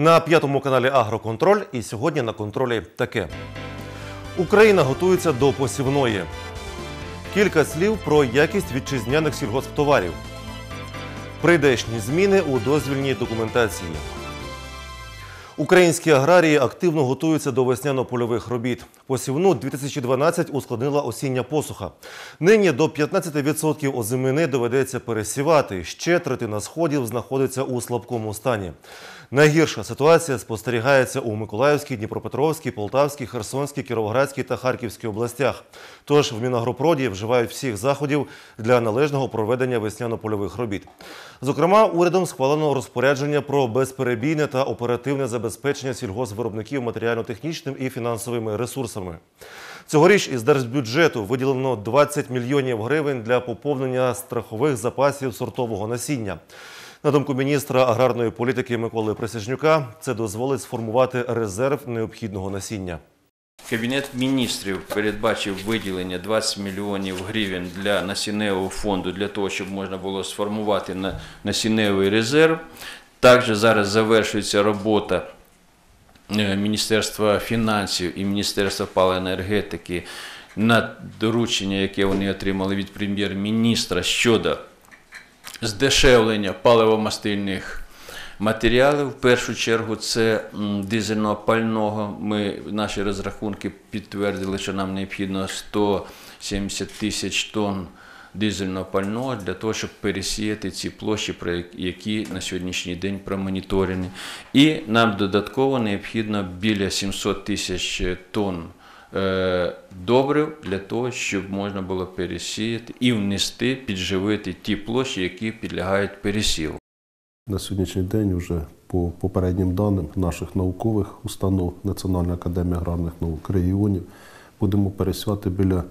На п'ятому каналі Агроконтроль і сьогодні на контролі таке. Україна готується до посівної. Кілька слів про якість вітчизняних сільгосптоварів. Прийдешні зміни у дозвільній документації. Українські аграрії активно готуються до весняно-польових робіт. Посівну 2012 ускладнила осіння посуха. Нині до 15% озимини доведеться пересівати. Ще третина сходів знаходиться у слабкому стані. Найгірша ситуація спостерігається у Миколаївській, Дніпропетровській, Полтавській, Херсонській, Кіровоградській та Харківській областях. Тож в Мінагропроді вживають всіх заходів для належного проведення весняно-польових робіт. Зокрема, урядом схвалено розпорядження про безперебійне та оперативне забезпечення сільгоспвиробників матеріально-технічним і фінансовими ресурсами. Цьогоріч із держбюджету виділено 20 мільйонів гривень для поповнення страхових запасів сортового насіння. На думку міністра аграрної політики Миколи Присяжнюка, це дозволить сформувати резерв необхідного насіння. Кабінет міністрів передбачив виділення 20 мільйонів гривень для насінневого фонду для того, щоб можна було сформувати насінневий резерв. Також зараз завершується робота Міністерства фінансів і Міністерства паливо-енергетики на доручення, яке вони отримали від прем'єр-міністра щодо здешевлення паливомастильних матеріалів. В першу чергу це дизельного пального. Ми наші розрахунки підтвердили, що нам необхідно 170 тисяч тонн дизельного пального для того, щоб пересіяти ці площі, які на сьогоднішній день промоніторені. І нам додатково необхідно біля 700 тисяч тонн е, добрив для того, щоб можна було пересіяти і внести, підживити ті площі, які підлягають пересіву. На сьогоднішній день вже по попереднім даним наших наукових установ Національної академії аграрних наук регіонів будемо пересівати біля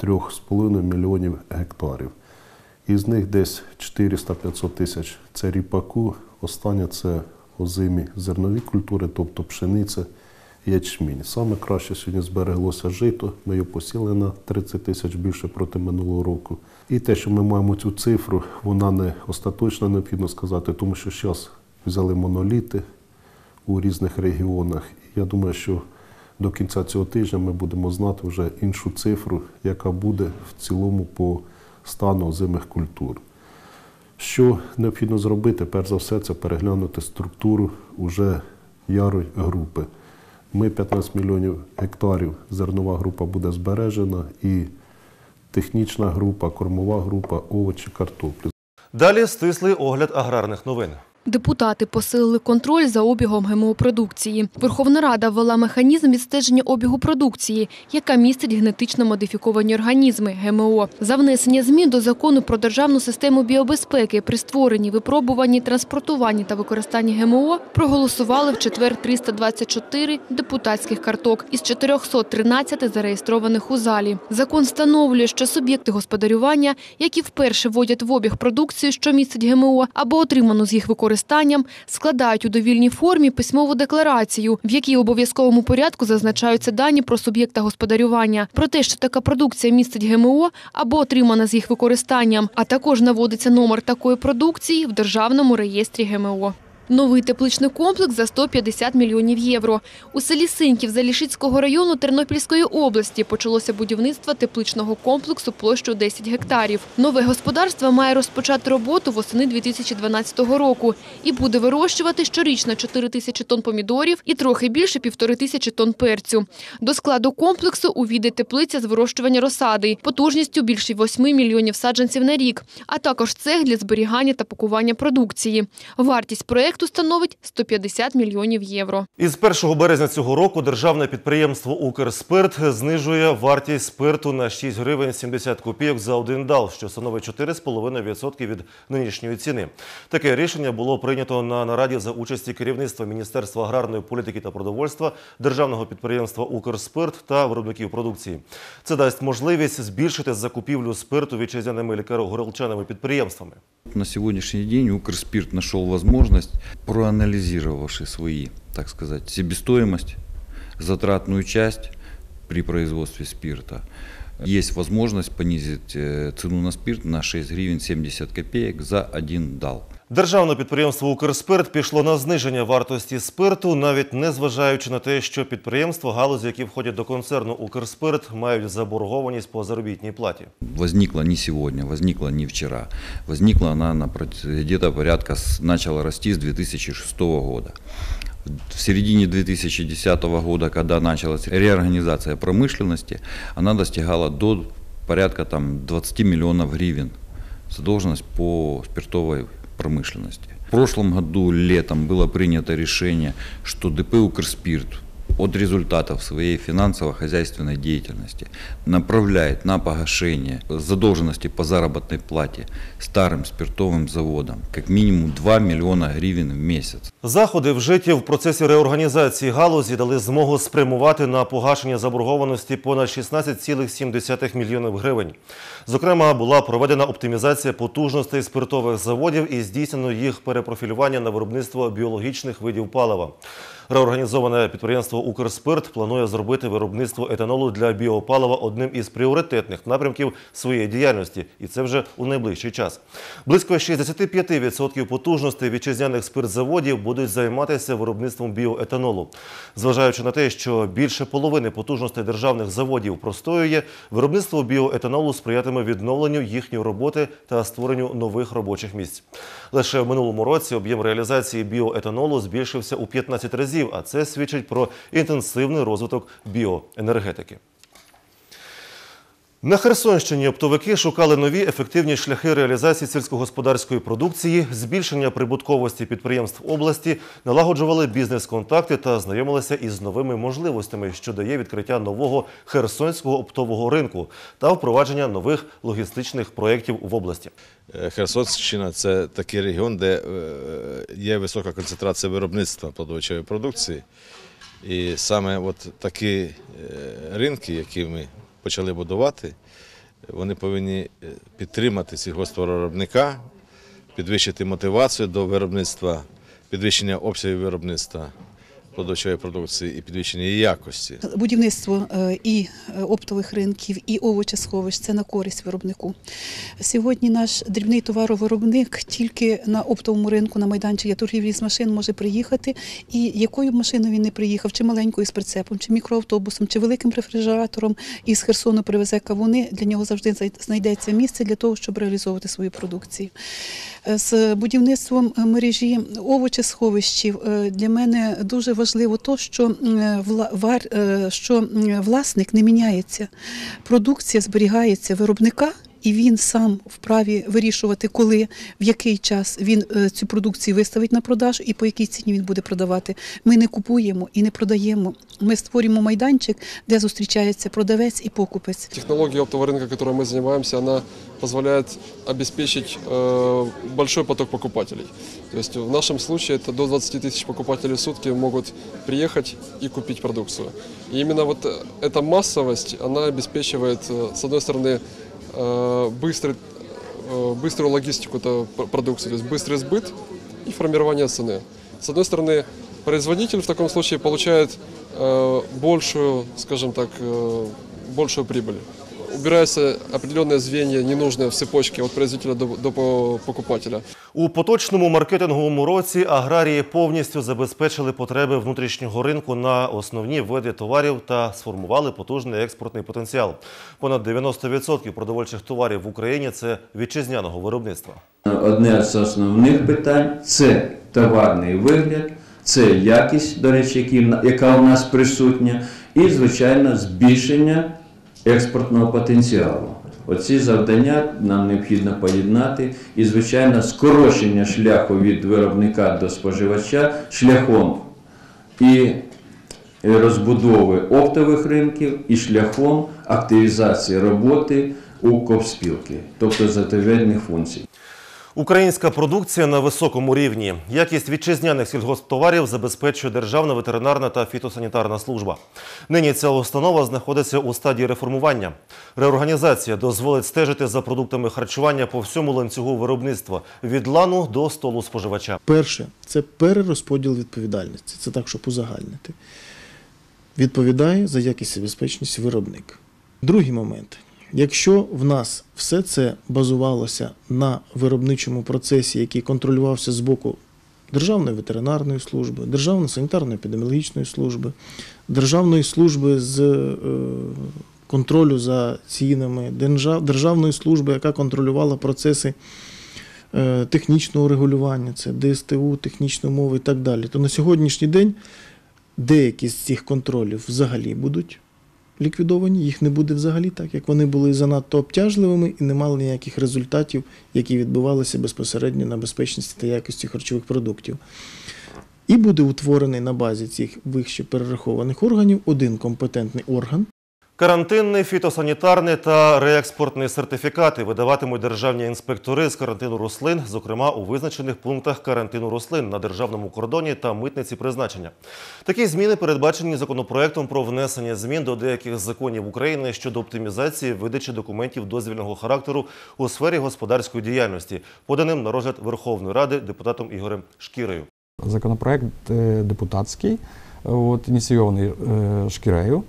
3,5 мільйонів гектарів. Із них десь 400-500 тисяч це ріпаку, останнє це озимі зернові культури, тобто пшениця, ячмінь. Саме краще сьогодні збереглося жито. Ми його посіли на 30 тисяч більше проти минулого року. І те, що ми маємо цю цифру, вона не остаточно необхідно сказати, тому що зараз взяли моноліти у різних регіонах. Я думаю, що до кінця цього тижня ми будемо знати вже іншу цифру, яка буде в цілому по стану озимих культур. Що необхідно зробити? Перш за все, це переглянути структуру уже ярої групи. Ми 15 мільйонів гектарів, зернова група буде збережена і технічна група, кормова група, овочі, картоплі. Далі стислий огляд аграрних новин. Депутати посилили контроль за обігом ГМО-продукції. Верховна Рада ввела механізм відстеження обігу продукції, яка містить генетично модифіковані організми ГМО. За внесення змін до закону про державну систему біобезпеки при створенні, випробуванні, транспортуванні та використанні ГМО проголосували в четвер 324 депутатських карток із 413 зареєстрованих у залі. Закон встановлює, що суб'єкти господарювання, які вперше вводять в обіг продукцію, що містить ГМО, або отриману з їх використанням, складають у довільній формі письмову декларацію, в якій обов'язковому порядку зазначаються дані про суб'єкта господарювання, про те, що така продукція містить ГМО або отримана з їх використанням, а також наводиться номер такої продукції в державному реєстрі ГМО. Новий тепличний комплекс за 150 мільйонів євро. У селі Синьків Залішицького району Тернопільської області почалося будівництво тепличного комплексу площею 10 гектарів. Нове господарство має розпочати роботу восени 2012 року і буде вирощувати щорічно 4 тисячі тонн помідорів і трохи більше півтори тисячі тонн перцю. До складу комплексу увійде теплиця з вирощування розсади потужністю більше 8 мільйонів саджанців на рік, а також цех для зберігання та пакування продукції. Вартість проєкту становить 150 мільйонів євро. Із 1 березня цього року державне підприємство «Укрспирт» знижує вартість спирту на 6 гривень 70 копійок за один дал, що становить 4,5% від нинішньої ціни. Таке рішення було прийнято на нараді за участі керівництва Міністерства аграрної політики та продовольства, державного підприємства «Укрспирт» та виробників продукції. Це дасть можливість збільшити закупівлю спирту вітчизняними лікаро-горілчаними підприємствами. На сегодняшний день Укрспирт нашел возможность, проанализировавши свои, так сказать, себестоимость, затратную часть при производстве спирта, есть возможность понизить э, цену на спирт на 6 гривен 70 копеек за один дал. Державне підприємство «Укрспирт» пішло на зниження вартості спирту, навіть не зважаючи на те, що підприємства, галузі, які входять до концерну «Укрспирт», мають заборгованість по заробітній платі. Возникла не сегодня, возникла не вчера. Возникла она на где-то порядка, начала расти с 2006 года. В середине 2010 года, когда началась реорганизация промышленности, она достигала до порядка там, 20 миллионов гривен задолженность по спиртовой промышленности. В прошлом году летом было принято решение, что ДП «Укрспирт» от результатов своей финансово-хозяйственной деятельности направляет на погашение задолженности по заработной плате старым спиртовым заводам как минимум 2 миллиона гривен в месяц. Заходи, вжиті в процесі реорганізації галузі, дали змогу спрямувати на погашення заборгованості понад 16,7 мільйонів гривень. Зокрема, була проведена оптимізація потужностей спиртових заводів і здійснено їх перепрофілювання на виробництво біологічних видів палива. Реорганізоване підприємство «Укрспирт» планує зробити виробництво етанолу для біопалива одним із пріоритетних напрямків своєї діяльності, і це вже у найближчий час. Близько 65% потужностей вітчизняних спиртзаводів будуть займатися виробництвом біоетанолу. Зважаючи на те, що більше половини потужностей державних заводів простоює, виробництво біоетанолу сприятиме відновленню їхньої роботи та створенню нових робочих місць. Лише в минулому році об'єм реалізації біоетанолу збільшився у 15 разів, а це свідчить про інтенсивний розвиток біоенергетики. На Херсонщині оптовики шукали нові ефективні шляхи реалізації сільськогосподарської продукції, збільшення прибутковості підприємств області, налагоджували бізнес-контакти та знайомилися із новими можливостями, що дає відкриття нового херсонського оптового ринку та впровадження нових логістичних проєктів в області. Е, Херсонщина це такий регіон, де е, є висока концентрація виробництва плодовичої продукції. І саме такі е, ринки, які ми почали будувати, вони повинні е, підтримати сільгоспвиробника, підвищити мотивацію до виробництва, підвищення обсягів виробництва плодовичої продукції і підвищення її якості. Будівництво е, і е, оптових ринків, і овочесховищ це на користь виробнику. Сьогодні наш дрібний товаровиробник тільки на оптовому ринку, на майданчик для торгівлі з машин може приїхати. І якою б машиною він не приїхав, чи маленькою з прицепом, чи мікроавтобусом, чи великим рефрижератором із Херсону привезе кавуни, для нього завжди знайдеться місце для того, щоб реалізовувати свою продукцію. Е, З будівництвом мережі овочесховищів для мене дуже важливо то, що, е, що власник не міняється. Продукція зберігається виробника І він сам вправі вирішувати, коли, в який час він е, цю продукцію виставить на продаж і по якій ціні він буде продавати. Ми не купуємо і не продаємо. Ми створюємо майданчик, де зустрічається продавець і покупець. Технология оптового рынка, которой мы занимаемся, она позволяет обеспечить э, большой поток покупателей. То есть в нашем случае это до 20 тысяч покупателей в сутки могут приехать и купить продукцию. И именно вот э, эта массовость, она обеспечивает, э, с одной стороны, э, быстрый, э, быструю логистику пр- продукции, то есть быстрый сбыт и формирование цены. С одной стороны, производитель в таком случае получает э, большую, скажем так, э, большую прибыль. Убираются определенные звенья, ненужные в цепочке от производителя до, до покупателя. У поточному маркетинговому році аграрії повністю забезпечили потреби внутрішнього ринку на основні види товарів та сформували потужний експортний потенціал. Понад 90% продовольчих товарів в Україні це вітчизняного виробництва. Одне з основних питань це товарний вигляд, це якість, до речі, які на- яка у нас присутня, і, звичайно, збільшення експортного потенціалу. Оці завдання нам необхідно поєднати і, звичайно, скорочення шляху від виробника до споживача шляхом і розбудови оптових ринків, і шляхом активізації роботи у копспілки, тобто затовідних функцій. Українська продукція на високому рівні. Якість вітчизняних сільгосптоварів забезпечує Державна ветеринарна та фітосанітарна служба. Нині ця установа знаходиться у стадії реформування. Реорганізація дозволить стежити за продуктами харчування по всьому ланцюгу виробництва від лану до столу споживача. Перше це перерозподіл відповідальності. Це так, щоб узагальнити. Відповідає за якість і безпечність виробник. Другий момент Якщо в нас все це базувалося на виробничому процесі, який контролювався з боку Державної ветеринарної служби, Державної санітарно-епідеміологічної служби, Державної служби з е, контролю за цінами, Державної служби, яка контролювала процеси е, технічного регулювання, це ДСТУ, технічні умови і так далі, то на сьогоднішній день деякі з цих контролів взагалі будуть ліквідовані, їх не буде взагалі так, як вони були занадто обтяжливими і не мали ніяких результатів, які відбувалися безпосередньо на безпечності та якості харчових продуктів. І буде утворений на базі цих вище перерахованих органів один компетентний орган, Карантинний, фітосанітарний та реекспортний сертифікати видаватимуть державні інспектори з карантину рослин, зокрема у визначених пунктах карантину рослин на державному кордоні та митниці призначення. Такі зміни передбачені законопроектом про внесення змін до деяких законів України щодо оптимізації видачі документів дозвільного характеру у сфері господарської діяльності, поданим на розгляд Верховної Ради депутатом Ігорем Шкірею. Законопроект е, депутатський, от, ініційований е, Шкірею,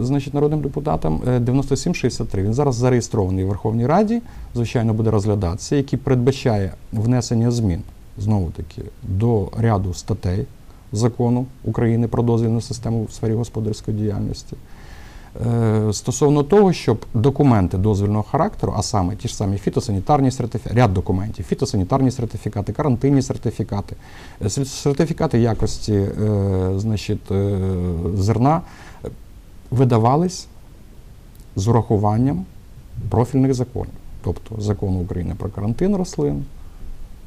значить, народним депутатом, е, 9763. Він зараз зареєстрований в Верховній Раді, звичайно, буде розглядатися, який передбачає внесення змін, знову таки, до ряду статей закону України про дозвільну систему в сфері господарської діяльності. Е, Стосовно того, щоб документи дозвільного характеру, а саме ті ж самі фітосанітарні сертифікати, ряд документів, фітосанітарні сертифікати, карантинні сертифікати, е, сертифікати якості е, значить, е, зерна е, видавались з урахуванням профільних законів, тобто закону України про карантин рослин,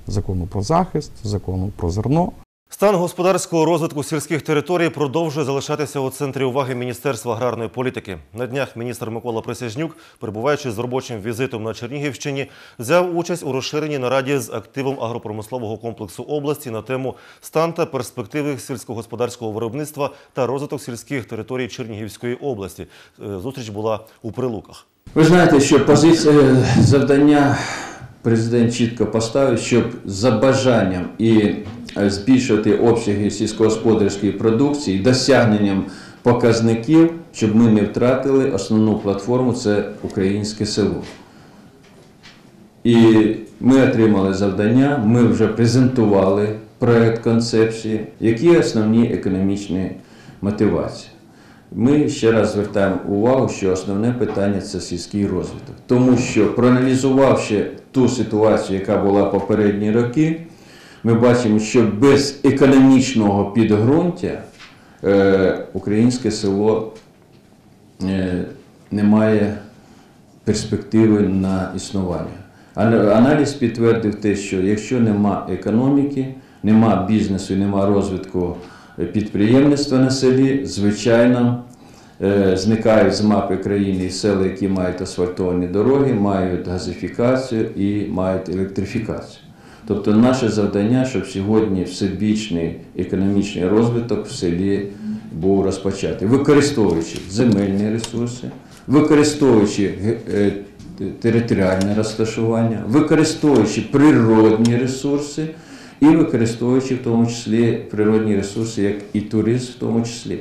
закону про захист, закону про зерно. Стан господарського розвитку сільських територій продовжує залишатися у центрі уваги Міністерства аграрної політики. На днях міністр Микола Присяжнюк, перебуваючи з робочим візитом на Чернігівщині, взяв участь у розширеній нараді з активом агропромислового комплексу області на тему стан та перспективи сільськогосподарського виробництва та розвиток сільських територій Чернігівської області. Е, Зустріч була у Прилуках. Ви знаєте, що позиція завдання президент чітко поставив, щоб за бажанням і е, збільшувати обсяги сільськогосподарської продукції, досягненням показників, щоб ми не втратили основну платформу це українське село. І ми отримали завдання, ми вже презентували проект концепції, які основні економічні мотивації. Ми ще раз звертаємо увагу, що основне питання це сільський розвиток. Тому що проаналізувавши ту ситуацію, яка була попередні роки, ми бачимо, що без економічного підґрунтя е, українське село е, не має перспективи на існування. Аналіз підтвердив те, що якщо нема економіки, нема бізнесу, нема розвитку підприємництва на селі, звичайно, е, зникають з мапи країни і села, які мають асфальтовані дороги, мають газифікацію і мають електрифікацію. Тобто наше завдання, щоб сьогодні всебічний економічний розвиток в селі був розпочатий, використовуючи земельні ресурси, використовуючи е, т- територіальне розташування, використовуючи природні ресурси і використовуючи в тому числі природні ресурси, як і туризм в тому числі.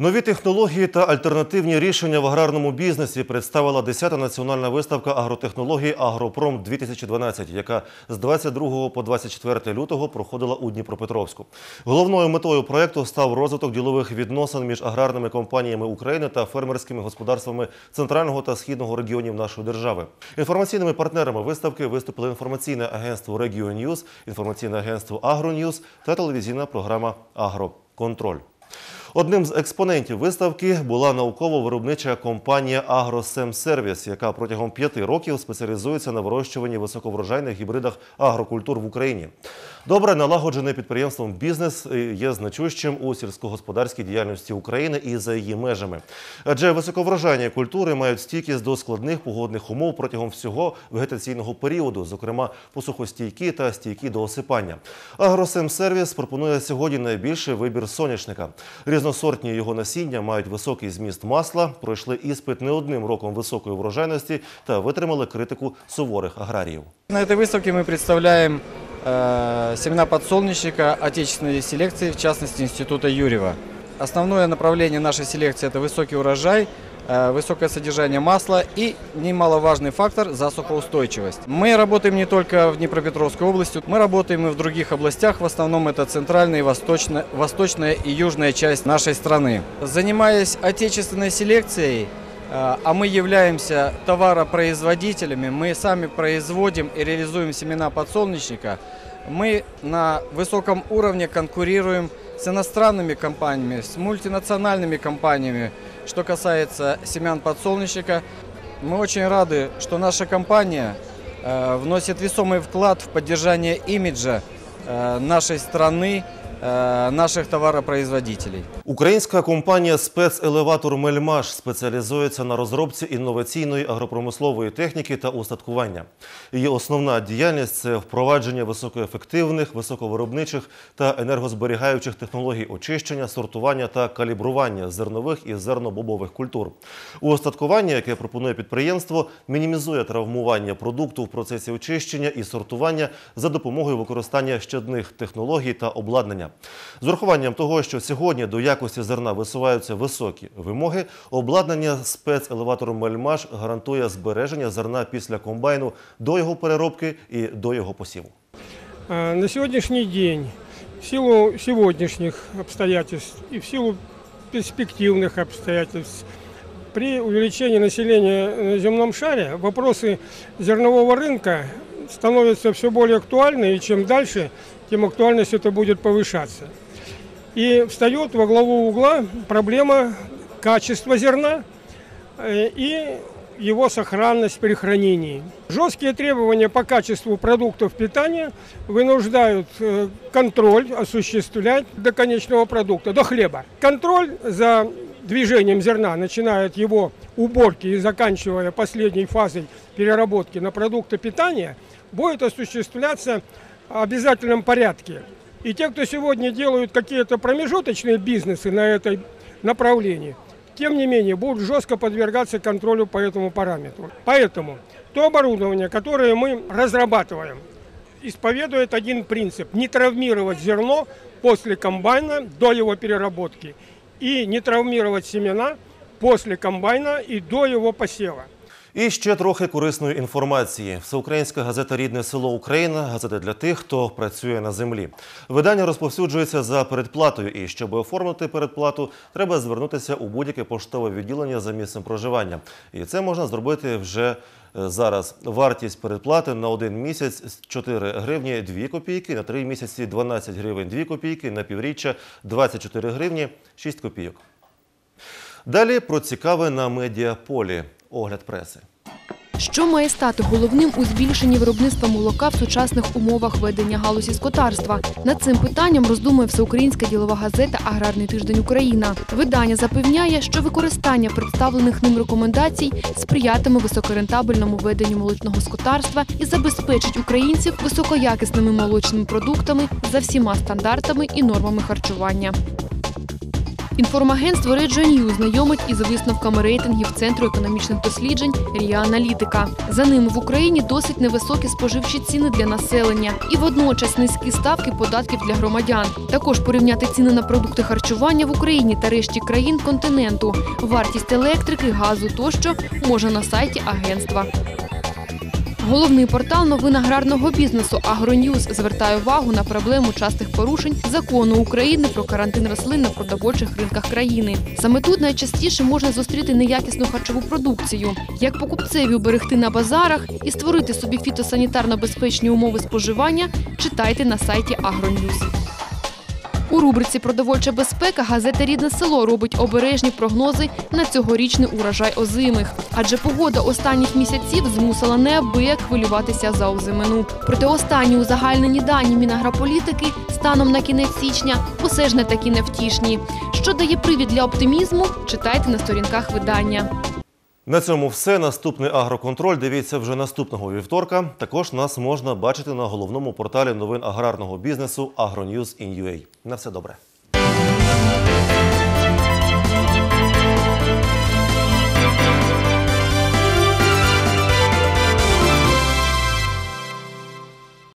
Нові технології та альтернативні рішення в аграрному бізнесі представила 10-та національна виставка агротехнологій Агропром 2012, яка з 22 по 24 лютого проходила у Дніпропетровську. Головною метою проекту став розвиток ділових відносин між аграрними компаніями України та фермерськими господарствами центрального та східного регіонів нашої держави. Інформаційними партнерами виставки виступили інформаційне агентство Регіо Ньюз, інформаційне агентство Агроньюз та телевізійна програма Агроконтроль. Одним з експонентів виставки була науково-виробнича компанія «Агросемсервіс», яка протягом п'яти років спеціалізується на вирощуванні високоврожайних гібридах агрокультур в Україні. Добре налагоджений підприємством бізнес є значущим у сільськогосподарській діяльності України і за її межами. Адже високоврожайні культури мають стійкість до складних погодних умов протягом всього вегетаційного періоду, зокрема посухостійкі та стійкі до осипання. Агросемсервіс пропонує сьогодні найбільший вибір соняшника. Різносортні його насіння мають високий зміст масла, пройшли іспит не одним роком високої врожайності та витримали критику суворих аграріїв. На этой выставке мы представляем э, семена подсолнечника отечественной селекции, в частности Института Юрьева. Основное направление нашей селекции – это высокий урожай, э, высокое содержание масла и немаловажный фактор – засухоустойчивость. Мы работаем не только в Днепропетровской области, мы работаем и в других областях, в основном это центральная, и восточная, восточная и южная часть нашей страны. Занимаясь отечественной селекцией, э, а мы являемся товаропроизводителями, мы сами производим и реализуем семена подсолнечника, мы на высоком уровне конкурируем с иностранными компаниями, с мультинациональными компаниями. Что касается семян подсолнечника, мы очень рады, что наша компания э, вносит весомый вклад в поддержание имиджа э, нашей страны, э, наших товаропроизводителей. Українська компанія спецелеватор Мельмаш спеціалізується на розробці інноваційної агропромислової техніки та устаткування. Її основна діяльність це впровадження високоефективних, високовиробничих та енергозберігаючих технологій очищення, сортування та калібрування зернових і зернобобових культур. Устаткування, яке пропонує підприємство, мінімізує травмування продукту в процесі очищення і сортування за допомогою використання щодних технологій та обладнання. З урахуванням того, що сьогодні до якості зерна висуваються високі вимоги, обладнання спецелеватором Мельмаш гарантує збереження зерна після комбайну до його переробки і до його посіву. А, На сегодняшний день, в силу сегодняшних обстоятельств и в силу перспективных обстоятельств, при увеличении населения на земном шаре вопросы зернового рынка становятся все более актуальны, и чем дальше, тем актуальность это будет повышаться. И встает во главу угла проблема качества зерна э, и его сохранность при хранении. Жесткие требования по качеству продуктов питания вынуждают э, контроль осуществлять до конечного продукта, до хлеба. Контроль за движением зерна, начиная от его уборки и заканчивая последней фазой переработки на продукты питания, будет осуществляться в обязательном порядке. И те, кто сегодня делают какие-то промежуточные бизнесы на этой направлении, тем не менее будут жестко подвергаться контролю по этому параметру. Поэтому то оборудование, которое мы разрабатываем, исповедует один принцип – не травмировать зерно после комбайна до его переработки и не травмировать семена после комбайна и до его посева. І ще трохи корисної інформації. Всеукраїнська газета Рідне село Україна газета для тих, хто працює на землі. Видання розповсюджується за передплатою, і щоб оформити передплату, треба звернутися у будь-яке поштове відділення за місцем проживання. І це можна зробити вже е, зараз. Вартість передплати на один місяць 4 гривні 2 копійки, на 3 місяці 12 гривень 2 копійки, на півріччя 24 гривні 6 копійок. Далі про цікаве на медіаполі. Огляд преси. Що має стати головним у збільшенні виробництва молока в сучасних умовах ведення галузі скотарства? Над цим питанням роздумує всеукраїнська ділова газета Аграрний тиждень Україна. Видання запевняє, що використання представлених ним рекомендацій сприятиме високорентабельному веденню молочного скотарства і забезпечить українців високоякісними молочними продуктами за всіма стандартами і нормами харчування. Інформагентство Реджо Ньюз знайомить із висновками рейтингів Центру економічних досліджень Рія Аналітика. За ними в Україні досить невисокі споживчі ціни для населення і водночас низькі ставки податків для громадян. Також порівняти ціни на продукти харчування в Україні та решті країн континенту, вартість електрики, газу тощо можна на сайті агентства. Головний портал новин аграрного бізнесу «Агроньюз» звертає увагу на проблему частих порушень закону України про карантин рослин на продовольчих ринках країни. Саме тут найчастіше можна зустріти неякісну харчову продукцію. Як покупцеві уберегти на базарах і створити собі фітосанітарно безпечні умови споживання, читайте на сайті «Агроньюз». У рубриці Продовольча безпека газета Рідне село робить обережні прогнози на цьогорічний урожай озимих. Адже погода останніх місяців змусила неабияк хвилюватися за озимину. Проте останні узагальнені дані Мінагрополітики станом на кінець січня усе ж не такі невтішні. Що дає привід для оптимізму, читайте на сторінках видання. На цьому все. Наступний агроконтроль. Дивіться вже наступного вівторка. Також нас можна бачити на головному порталі новин аграрного бізнесу AgroNews.in.ua. На все добре.